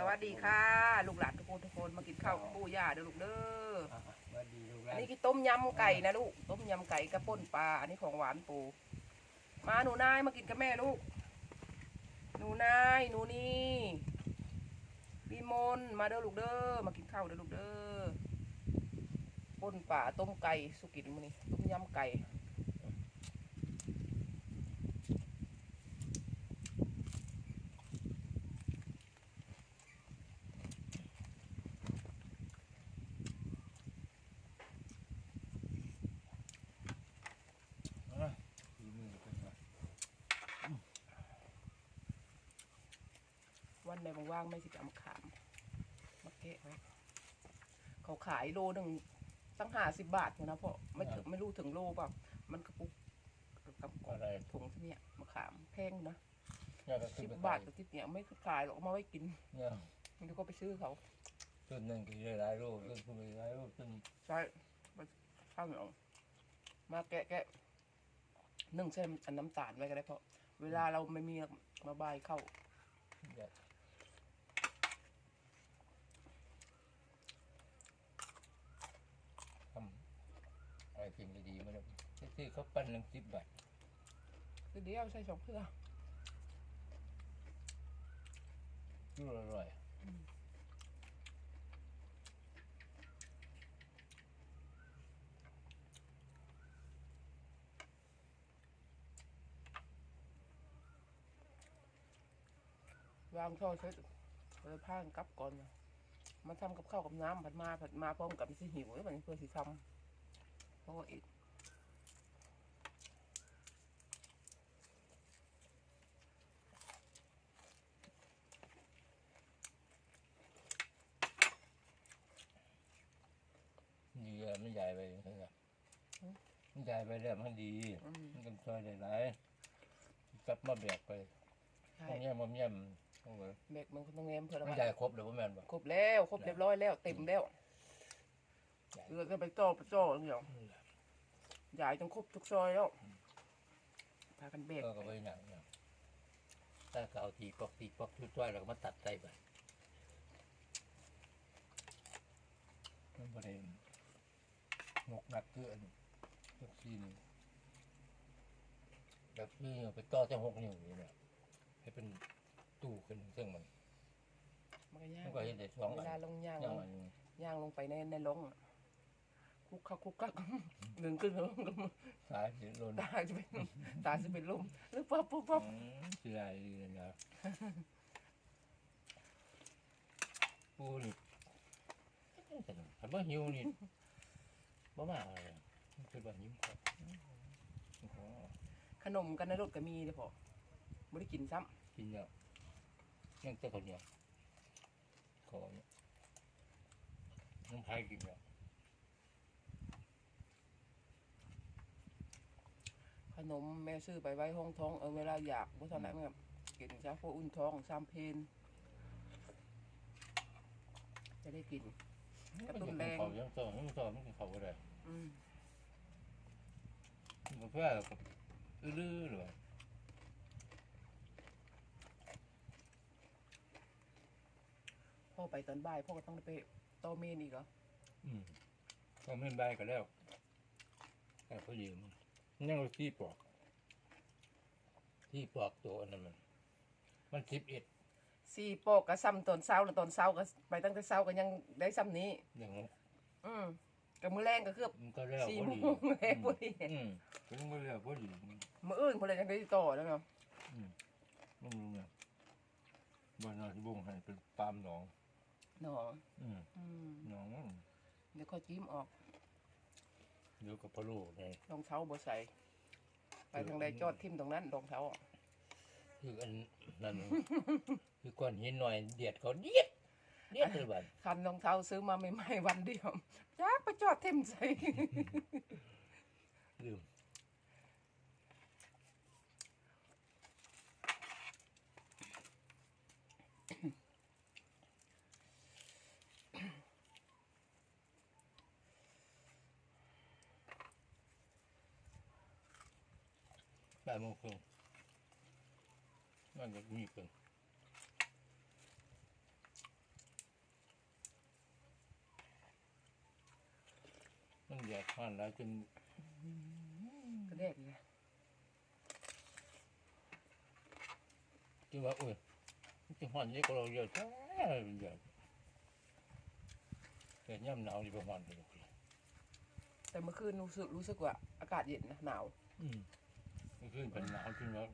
สวัสดีค่ะลูกหลานทุกคนทุกคนมากินข้าวกับปู่ย่าเด้อลูกเด้ออะสวัสดีลูกหอัลานนนี้คือต้มยำไก่นะลูกต้มยำไก่กระป่นปลาอันนี้ของหวานปู่มาหนูนายมากินกับแม่ลูก หนูนายหนูนี่พี่มนต์มาเด้อลูกเด้อมากินข้าวเด้อลูกเด้อป่นปลาต้มไก่สุกินมื้อนี้ต้มยำไก่ อะฝีมือเป็นไง วันไหนว่างๆไม่สิจะเอามาขามมาเกะไว้เขาขายโลหนึ่งตั้งห้าสิบบาทเนี่ยนะเพราะไม่ถึงไม่รู้ถึงโลเปล่ามันกระปุกกับกล่องอะไร ถุงที่เนี่ยมะขามแพงนะเนี่ยก็ขึ้สินบไปบาทกับที่เนี่ยไม่ขายหรอกเอามาไว้กินเนี่ยมันก็ไปซื้อเขาต้นหนึ่งก็ได้หลายโลต้นก็ไม่หลายโลต้นใช่ไปข้าวเหนียวมาแกะแกะนึ่งเส้นอันน้ำตาลไว้ก็ได้เพราะเวลาเราไม่มีมาบายเข้าเนี่ย อะไรกินก็ดีมาแล้วที่เขาปั้นหนึ่งสิบบาทคือเดียวใส่สองเพื่อยูอร่อยวางช่อเสร็จเลยพางกลับก่อนนะมาทำกับข้าวกับน้ำผัดมาผัดมาพร้อมกับสิหิวแล้วมันเพื่อสิทำ เพราะว่าอีกดีอะมันใหญ่ไปอย่างเงี้ยมันใหญ่ไปแล้วมันดีอืมมันก็ช่วยได้หลายกลับมาแบกไปใช่มันเยี่ยมมันเยี่ยมโอ้ยเบกมันก็ต้องแง้มเพื่อมันอะไรใหญ่ครบเลยว่าแม่นบ่ครบแล้ว ครบเรียบร้อยแล้ว เต็มแล้วใหญ่ เรือก็ไปจ่อไปจ่ออย่างเดียวใหญ่จนครบทุกซอยแล้วพากันเบกก็ก็ไปหนังเนี่ยถ้าก็เอาตีปอกตีปอกช่วยๆแล้วก็มาตัดใส่ไปมันประเด็นงกหนักเกินยกซีนแบบนี้ไปต่อจะหกนิ้วนี่เนี่ยให้เป็นตู้ขึ้นซึ่งมันมันก็ย่างมันก็เห็นได้สองเวอันลาลงย่างย่างอันย่างลงไปในในลงอะ คุกคักคุกคักหนึ่งขึ้นลงสายสิลนตาจะเป็นตาจะเป็นลมหรือปั๊บปั๊บปั๊บอืมเสียดายดีเลยนะปูนี่แต่ว่าหิวนี่บ่มาอะไรมันคือว่าหิวครับโอ้โหขนมกันในรถก็มีเลยพอไม่ได้กินซ้กินแล้วยังแต่คนเดียวขอเนี่ยน้ำพายกินแล้วำ นมแม่ซื้อไปไว้ห้องท้องเออเวลาอยากว่าตอนไหนมันกินซะพวกอุ่นท้องซ้ำเพนจะได้กินกระตุ้นแรงเขายังต่อยังต่อมันกินเขาก็ได้อืมกาแฟกับอื้อๆหรือพ่อไปตอนบ่ายพ่อก็ต้องไปโตอเมนอีกเหรออืมก็ไม่ได้ก็แล้วแต่เขายืม ยังเอาที่ปอก ที่ปอกตัวอันนั้นมันมันสิบเอ็ดสี่โปกก็ซ้ำตอนเช้าแล้วตอนเช้าก็ไปตั้งแต่เช้าก็ยังได้ซ้ำนี้ อย่างอืมกับมือแรงก็คือมันก็แล้วสี่พอโมดีงแรงพอดีอืมมันก็แล้วพอดีมืออื่นพอเลยยังได้ต่อแล้วเนาะไม่รู้เนี่ยบ้านนาที่บุ้งให้เป็นปาล์มหนองหนองอืมอืมหนองมันเดี๋ยวค่อยจิ้มออก เดี๋ยวกับพะโล้ไงรองเท้าบ่ใส่ไปทางใดจอดทิ่มตรงนั้นรองเท้าอะคืออันนั้น คือก้อนหินหน่อยเดียดเขาเดียดเดียดเลยบัดคันรองเท้าซื้อมาใหม่ๆวันเดียวจ้าไปจอดทิ่มใส่ลืม แปดโมงครึ่งน่าจะมีเกินมันแยกผ่านแล้วจนก็แดกไงจนว่าอุ้ยจนผ่อนนี้ก็เราเยอะแค่เยอะแต่ย่ำหนาวนี่ประมาณเดียวแต่เมื่อคืนรู้สึกรู้สึกว่าอากาศเย็นนะหนาว อืม มันขึ้นเป็นหนาวจนว่า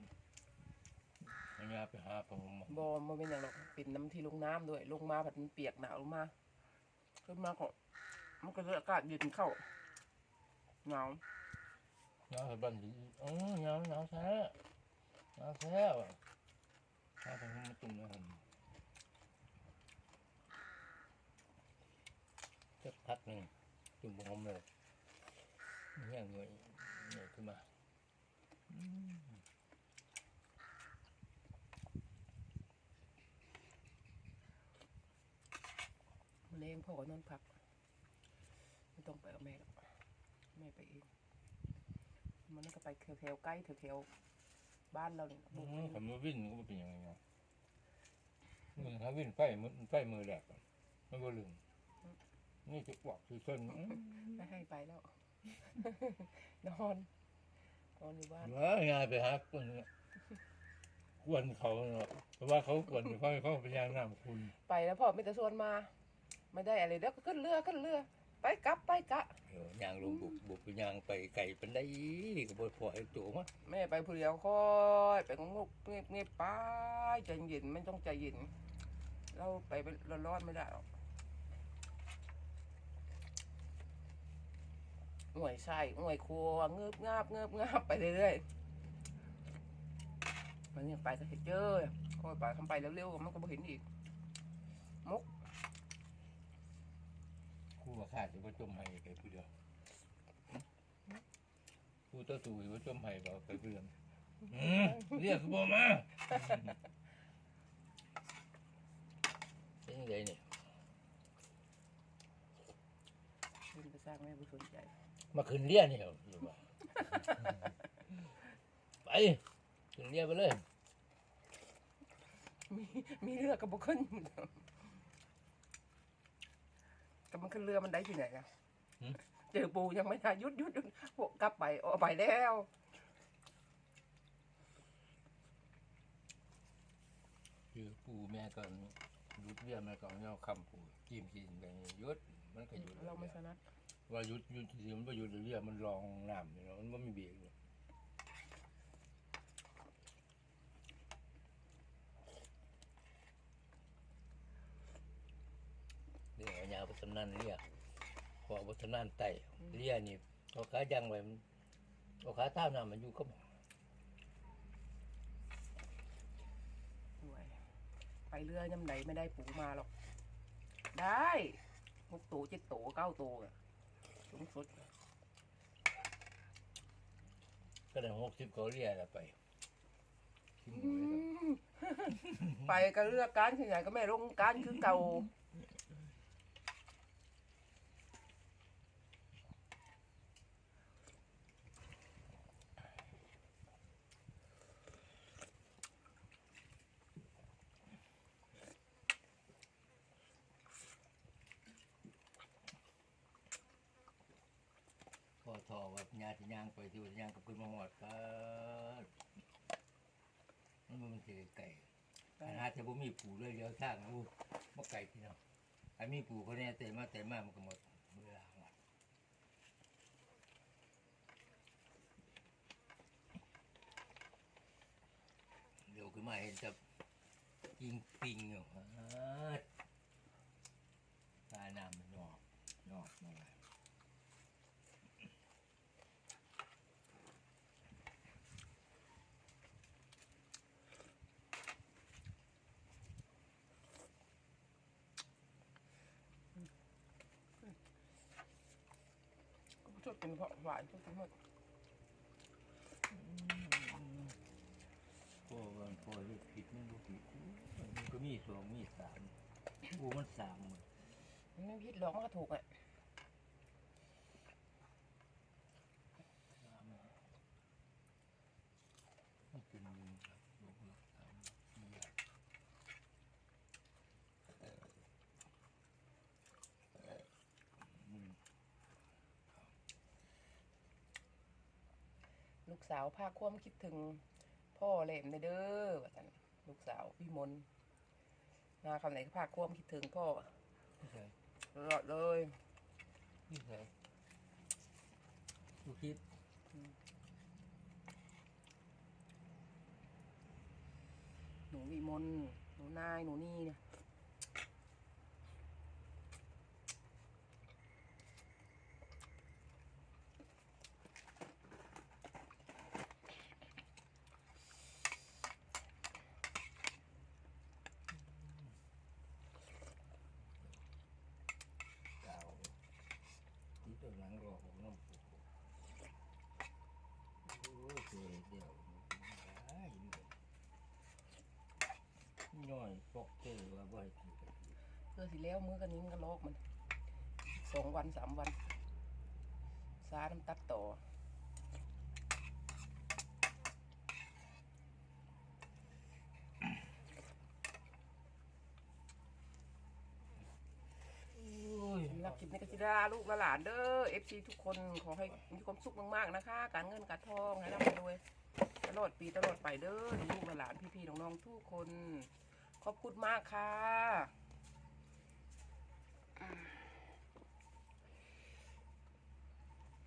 ไม่งาไปหาผมมาบอมาเป็นอย่างหรอกเป็นน้ำที่ลงน้ำด้วย ลงมาแบบมันเปียกหนาวลงมาขึ้นมาก็มันก็เลยอากาศเย็นเข้าหนาวหนาวแบบนี้เออหนาวหนาวแท้หนาวแท้ว่ะหนาวตรงนี้มาตุ่มเลยผมสักพักหนึ่งจุ่มหอมเลยเนี่ยเงยเงยขึ้นมา อืมมันเองพ่อก็นอนพัก ไม่ต้องไปกับแม่หรอกแม่ไปเอง มันก็ไปแถวๆใกล้แถวๆบ้านเราเนี่ยอืมผมมาวิ่งก็ไม่เป็นยังไงเนาะมือถ้าวิ่งไฟมือไฟมือแหลกอะมันก็ลืมนี่จะบอกคือเส้นอืมไม่ให้ไปแล้ว นอน นอนอยู่บ้านว่างานไปหาคนเนี่ยกวนเขาเนาะเพราะว่าเขากวนเขาเขาพยายามนำคุณไปแล้วพ่อไม่แต่ชวนมา ไม่ได้อะไรแล้วก็ขึ้นเรือขึ้นเรือ ไปกลับไปกะเออย่างลงบุกบุกยางไปไก่เป็นได้ก็บ่พอไอ้ตัวมั้งแม่ไปผู้เดียวค่อยไปงกเงียบเงียบไปใจเย็นไม่ต้องใจเย็นเราไปร้อนๆไม่ได้หรอก หน่วยใช่หน่วยครัวเงือบงาบเงือบงาบไปเรื่อยๆมันยังไปก็เห็นเจอค่อยไปทำไปเร็วๆมันก็บ่เห็นอีกมุกคู่มาขาดจะว่าจมให้ไปผู้เดียวคู่ตัวตู่ว่าจมให้เราไปผู้เดียวอืมเรียกบ่มาเป็นยังไงเนี่ย ขึ้นไปสร้างแม่บุสนใจ มาขึ้นเรียนี่เหรออยู่บ่ไปขึ้นเรียไปเลยมีมีเรือกับบุขึ้นกับมันขึ้นเรือมันได้ที่ไหนนะเจอปูยังไม่ได้หยุดหยุดหยุดพวกกลับไปออกไปแล้วคือปูแม่ก็ยุดเรียแม่ก็เอาคำปูจิ้มกินไปยุดมันก็หยุด เราไม่สนัด ว่าหยุดหยุดที่มันบ่หยุดเรียมันรองน้ำนี่เนาะมันบ่มีเบรกเลยเรียกยาวไปสำนันเรียกพอไปสำนันไตเรียนี่เอาขายังไว้มันเอาขาเท้าน้ำมันอยู่ก็ด้วยไปเรือยำไหนไม่ได้ปูมาหรอก ได้หกตัวเจ็ดตัวเก้าตัวอะ สูงสุดก็ได้หกสิบเขาเรียแล้วไปทิ้งอืไว้แล้วมไปก็เลือกการขยายก็ไม่ลงการคือเก่า ว่าญาติย่างไปที่ว่าย่างกับคุณมาหอดก็มันบ่มันเจอไก่อันหาจะบ่มีปูเลยเลี้ยวทางอู้บ่ไก่พี่น้องอันมีปูเขาเนี่ยเตะมาเตะมามันก็หมดเวลาหมดเดี๋ยวขึ้นมาเห็นจะยิงปิงอยู่ฮะตาน้ำมันหยอกหยอกมาเลย ชดเป็นเพราะหวานทุกทีหมดพวกมันพอเรียกผิดมันบ่ผิดมันก็มีสองมีสามกูมันสามหมดมันไม่ผิดหรอกมันก็ถูกอะ สามมันเป็นหนึ่งครับบวกหลักสามสี่หลักหนึ่ง ลูกสาวพาความคิดถึงพ่อแหลมในเด้อว่าซั่นลูกสาวพี่มนต์มาคำไหนก็พาความคิดถึงพ่อพี่ใส่ตลอดเลยพี่ใส่ลูกคิดหนูวิมลหนูนายหนูนี่นะ เก่าที่ตัวหลังรอผมน้ำปูโอ้ยเจ๋เดี๋ยวได้ ย่อยปอกเจอว่าบ่ให้กินกันเพื่อสิแล้วมือกันนี้มันก็ลอกมันสองวันสามวันซาน้ำตัดต่อโอ้ยสำหรับคลิปนี้ก็จิดาลูกและหลานเด้อเอฟซีทุกคนขอให้มีความสุขมากๆนะคะ การเงินการทองให้ร่ำรวยตลอดปีตลอดไปเด้อลูกและหลานพี่ๆน้องๆทุกคน ขอบคุณมากค่ะ